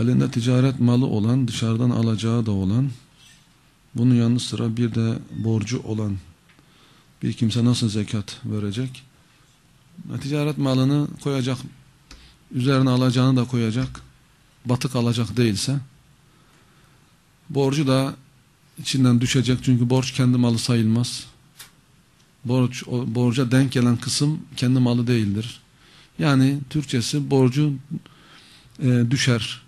elinde ticaret malı olan, dışarıdan alacağı da olan, bunun yanı sıra bir de borcu olan bir kimse nasıl zekat verecek? Ticaret malını koyacak, üzerine alacağını da koyacak, batık alacak değilse, borcu da içinden düşecek çünkü borç kendi malı sayılmaz. Borç, o, borca denk gelen kısım kendi malı değildir. Yani Türkçesi borcu e, düşer.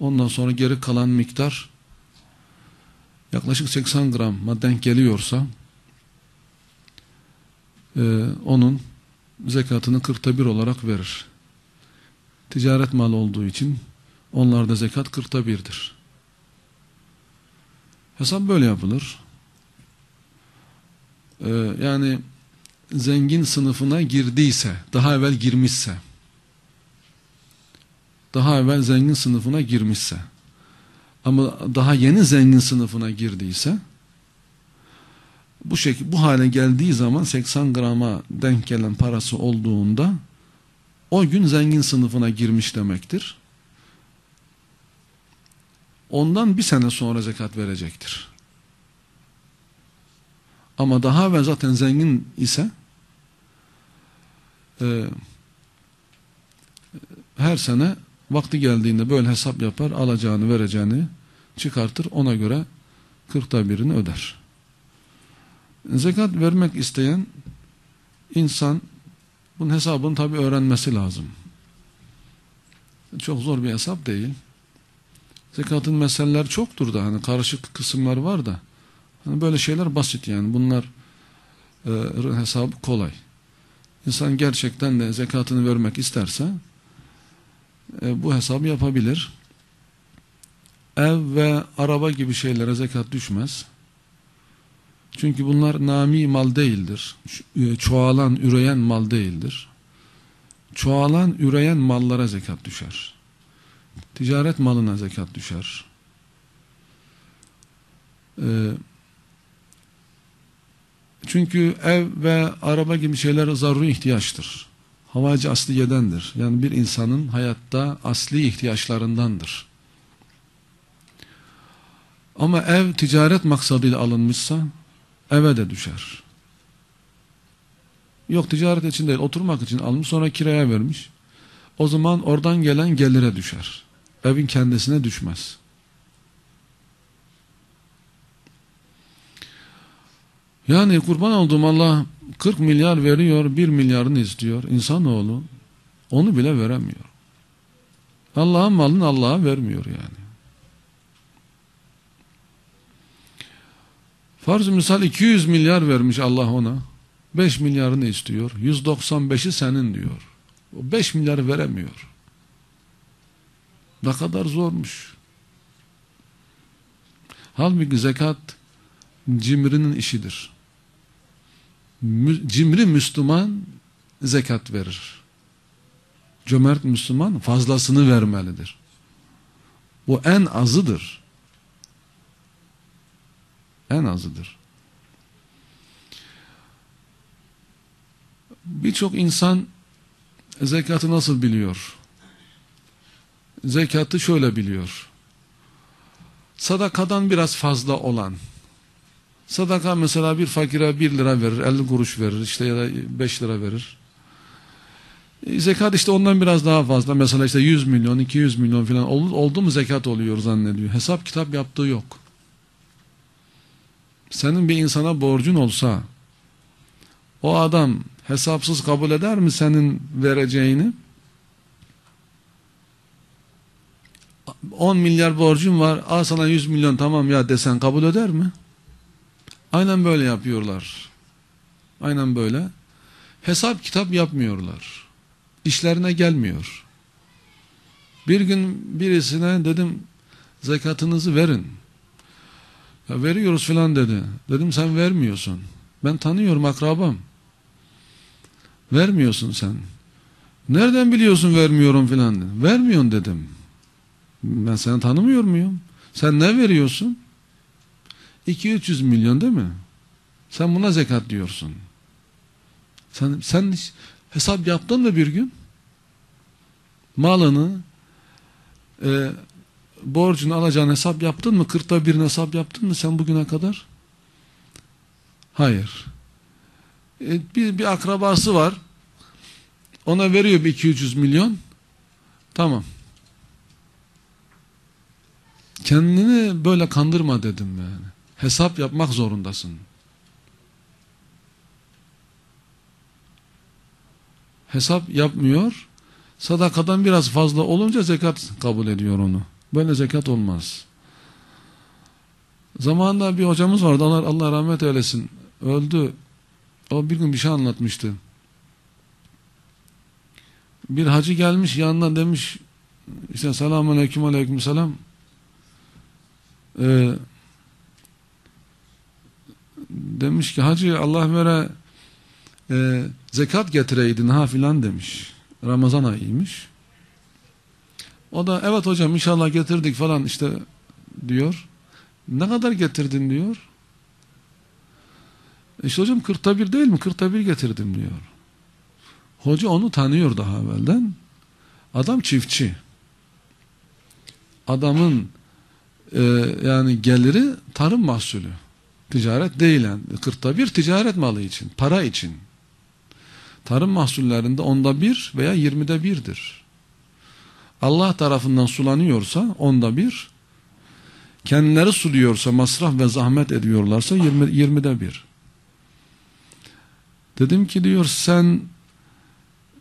Ondan sonra geri kalan miktar yaklaşık 80 grama denk geliyorsa e, onun zekatını kırkta bir olarak verir. Ticaret malı olduğu için onlarda zekat kırkta birdir. Hesap böyle yapılır. Ee, yani zengin sınıfına girdiyse, daha evvel girmişse, daha evvel zengin sınıfına girmişse, ama daha yeni zengin sınıfına girdiyse, bu şekilde bu hale geldiği zaman 80 grama denk gelen parası olduğunda o gün zengin sınıfına girmiş demektir. Ondan bir sene sonra zekat verecektir. Ama daha evvel zaten zengin ise e, her sene vakti geldiğinde böyle hesap yapar, alacağını vereceğini çıkartır, ona göre kırkta birini öder. Zekat vermek isteyen insan bunun hesabını tabi öğrenmesi lazım. Çok zor bir hesap değil. Zekatın meseleler çoktur da hani karışık kısımlar var da hani böyle şeyler basit yani bunlar e, hesabı kolay. İnsan gerçekten de zekatını vermek isterse e, bu hesabı yapabilir. Ev ve araba gibi şeylere zekat düşmez. Çünkü bunlar nami mal değildir. E, çoğalan, üreyen mal değildir. Çoğalan, üreyen mallara zekat düşer. Ticaret malına zekat düşer. Ee, çünkü ev ve araba gibi şeyler zaruri ihtiyaçtır. Havacı asliyedendir. Yani bir insanın hayatta asli ihtiyaçlarındandır. Ama ev ticaret maksadıyla alınmışsa eve de düşer. Yok ticaret için değil oturmak için almış sonra kiraya vermiş. O zaman oradan gelen gelire düşer. Evin kendisine düşmez. Yani kurban olduğum Allah 40 milyar veriyor, 1 milyarını istiyor. İnsanoğlu onu bile veremiyor. Allah'ın malını Allah'a vermiyor yani. Farz misal 200 milyar vermiş Allah ona. 5 milyarını istiyor. 195'i senin diyor. O 5 milyar veremiyor. Ne kadar zormuş. Halbuki zekat cimrinin işidir. Cimri Müslüman zekat verir. Cömert Müslüman fazlasını vermelidir. Bu en azıdır. En azıdır. Birçok insan zekatı nasıl biliyor? Zekatı şöyle biliyor. Sadakadan biraz fazla olan. Sadaka mesela bir fakire bir lira verir, elli kuruş verir işte ya da beş lira verir. E, zekat işte ondan biraz daha fazla. Mesela işte yüz milyon, iki yüz milyon falan oldu, oldu mu zekat oluyor zannediyor. Hesap kitap yaptığı yok. Senin bir insana borcun olsa o adam hesapsız kabul eder mi senin vereceğini? 10 milyar borcun var al sana 100 milyon tamam ya desen kabul eder mi? Aynen böyle yapıyorlar. Aynen böyle. Hesap kitap yapmıyorlar. İşlerine gelmiyor. Bir gün birisine dedim zekatınızı verin. Ya veriyoruz filan dedi. Dedim sen vermiyorsun. Ben tanıyorum akrabam. Vermiyorsun sen. Nereden biliyorsun vermiyorum filan. Vermiyorsun dedim. Ben seni tanımıyor muyum? Sen ne veriyorsun? 200-300 milyon değil mi? Sen buna zekat diyorsun. Sen, sen hesap yaptın mı bir gün? Malını e, borcunu alacağın hesap yaptın mı? Kırkta birini hesap yaptın mı sen bugüne kadar? Hayır. E, bir, bir akrabası var. Ona veriyor bir 200 milyon. Tamam. Kendini böyle kandırma dedim yani. Hesap yapmak zorundasın. Hesap yapmıyor. Sadakadan biraz fazla olunca zekat kabul ediyor onu. Böyle zekat olmaz. Zamanında bir hocamız vardı. Allah, Allah rahmet eylesin. Öldü. O bir gün bir şey anlatmıştı. Bir hacı gelmiş yanına demiş işte selamun aleyküm aleyküm selam ee, demiş ki hacı Allah vere e, zekat getireydin ha filan demiş. Ramazan ayıymış. O da evet hocam inşallah getirdik falan işte diyor. Ne kadar getirdin diyor. İşte hocam kırkta bir değil mi? Kırkta bir getirdim diyor. Hoca onu tanıyor daha evvelden. Adam çiftçi. Adamın e, yani geliri tarım mahsulü. Ticaret değil yani. Kırkta bir ticaret malı için, para için. Tarım mahsullerinde onda bir veya yirmide birdir. Allah tarafından sulanıyorsa onda bir, kendileri suluyorsa, masraf ve zahmet ediyorlarsa yirmi, yirmide bir. Dedim ki diyor sen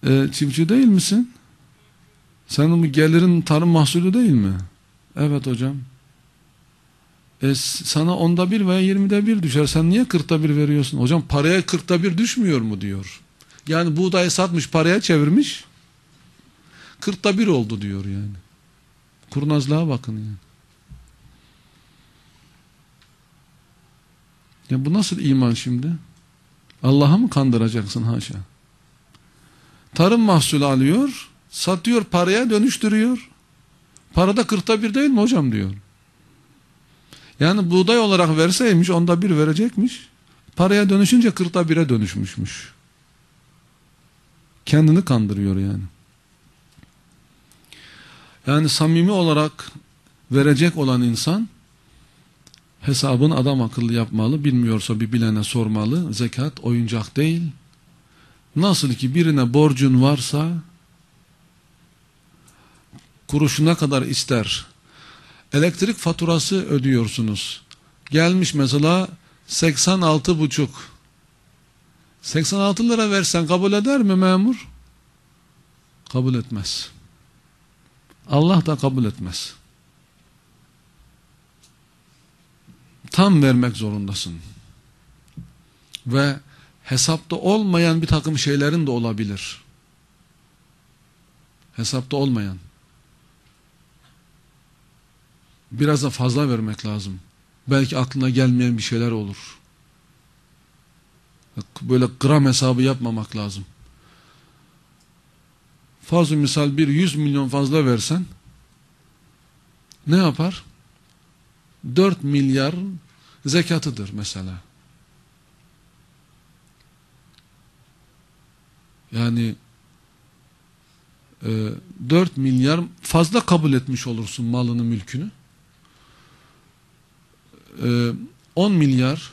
e, çiftçi değil misin? Senin bu gelirin tarım mahsulü değil mi? Evet hocam. E, sana onda bir veya yirmide bir düşer. Sen niye kırkta bir veriyorsun? Hocam paraya kırkta bir düşmüyor mu diyor. Yani buğdayı satmış paraya çevirmiş. Kırkta bir oldu diyor yani. Kurnazlığa bakın yani. Ya bu nasıl iman şimdi? Allah'ı mı kandıracaksın haşa? Tarım mahsulü alıyor, satıyor paraya dönüştürüyor. Parada kırkta bir değil mi hocam diyor. Yani buğday olarak verseymiş onda bir verecekmiş. Paraya dönüşünce kırkta bire dönüşmüşmüş. Kendini kandırıyor yani. Yani samimi olarak verecek olan insan hesabını adam akıllı yapmalı. Bilmiyorsa bir bilene sormalı. Zekat oyuncak değil. Nasıl ki birine borcun varsa kuruşuna kadar ister. Elektrik faturası ödüyorsunuz. Gelmiş mesela 86 buçuk. 86 lira versen kabul eder mi memur? Kabul etmez. Allah da kabul etmez. Tam vermek zorundasın. Ve hesapta olmayan bir takım şeylerin de olabilir. Hesapta olmayan. Biraz da fazla vermek lazım. Belki aklına gelmeyen bir şeyler olur. Böyle gram hesabı yapmamak lazım. Fazla misal bir 100 milyon fazla versen ne yapar? 4 milyar zekatıdır mesela. Yani e, 4 milyar fazla kabul etmiş olursun malını mülkünü. E, 10 milyar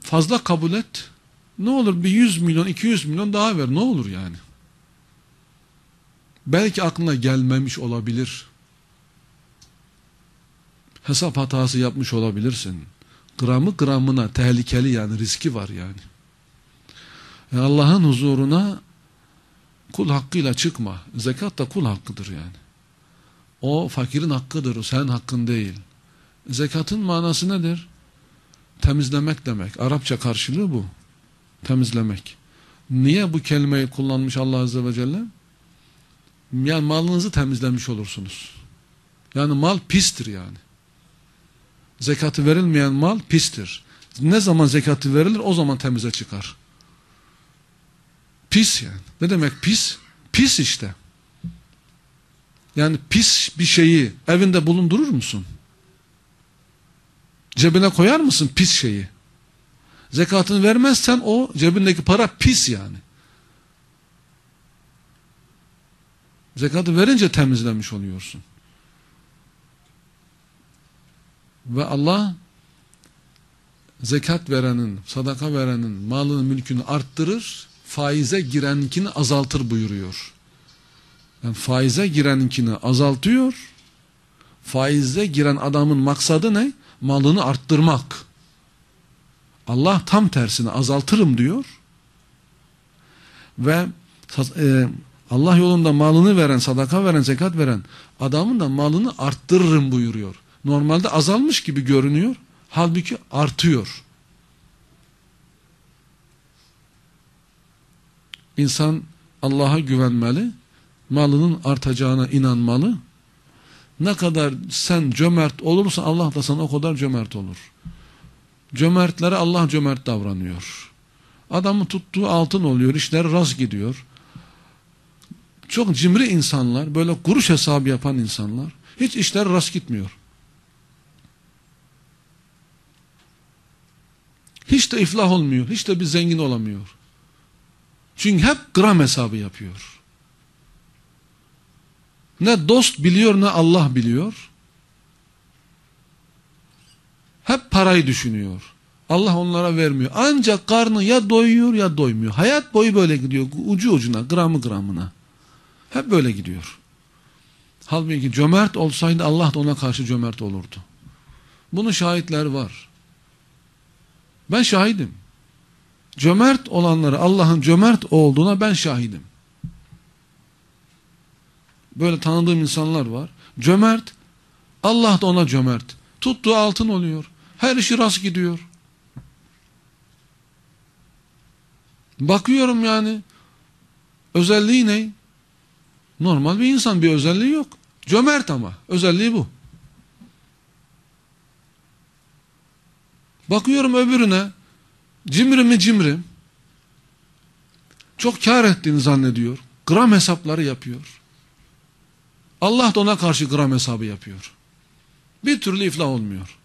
fazla kabul et. Ne olur bir 100 milyon 200 milyon daha ver ne olur yani. Belki aklına gelmemiş olabilir. Hesap hatası yapmış olabilirsin. Gramı gramına tehlikeli yani riski var yani. yani Allah'ın huzuruna kul hakkıyla çıkma. Zekat da kul hakkıdır yani. O fakirin hakkıdır, o senin hakkın değil. Zekatın manası nedir? Temizlemek demek. Arapça karşılığı bu. Temizlemek. Niye bu kelimeyi kullanmış Allah Azze ve Celle? Yani malınızı temizlemiş olursunuz. Yani mal pistir yani. Zekatı verilmeyen mal pistir. Ne zaman zekatı verilir o zaman temize çıkar. Pis yani. Ne demek pis? Pis işte. Yani pis bir şeyi evinde bulundurur musun? Cebine koyar mısın pis şeyi? Zekatını vermezsen o cebindeki para pis yani. Zekatı verince temizlemiş oluyorsun. Ve Allah zekat verenin, sadaka verenin malını, mülkünü arttırır, faize gireninkini azaltır buyuruyor. Yani faize gireninkini azaltıyor. Faize giren adamın maksadı ne? Malını arttırmak. Allah tam tersini azaltırım diyor. Ve e, Allah yolunda malını veren, sadaka veren, zekat veren adamın da malını arttırırım buyuruyor. Normalde azalmış gibi görünüyor. Halbuki artıyor. İnsan Allah'a güvenmeli, malının artacağına inanmalı. Ne kadar sen cömert olursan Allah da sana o kadar cömert olur. Cömertlere Allah cömert davranıyor. Adamın tuttuğu altın oluyor, işler rast gidiyor. Çok cimri insanlar, böyle kuruş hesabı yapan insanlar, hiç işler rast gitmiyor. Hiç de iflah olmuyor, hiç de bir zengin olamıyor. Çünkü hep gram hesabı yapıyor. Ne dost biliyor ne Allah biliyor. Hep parayı düşünüyor. Allah onlara vermiyor. Ancak karnı ya doyuyor ya doymuyor. Hayat boyu böyle gidiyor. Ucu ucuna, gramı gramına. Hep böyle gidiyor. Halbuki cömert olsaydı Allah da ona karşı cömert olurdu. Bunun şahitler var. Ben şahidim. Cömert olanları Allah'ın cömert olduğuna ben şahidim. Böyle tanıdığım insanlar var. Cömert, Allah da ona cömert. Tuttuğu altın oluyor. Her işi rast gidiyor. Bakıyorum yani. Özelliği ne? Normal bir insan bir özelliği yok. Cömert ama. Özelliği bu. Bakıyorum öbürüne. Cimri mi cimri. Çok kar ettiğini zannediyor. Gram hesapları yapıyor. Allah da ona karşı gram hesabı yapıyor. Bir türlü iflah olmuyor.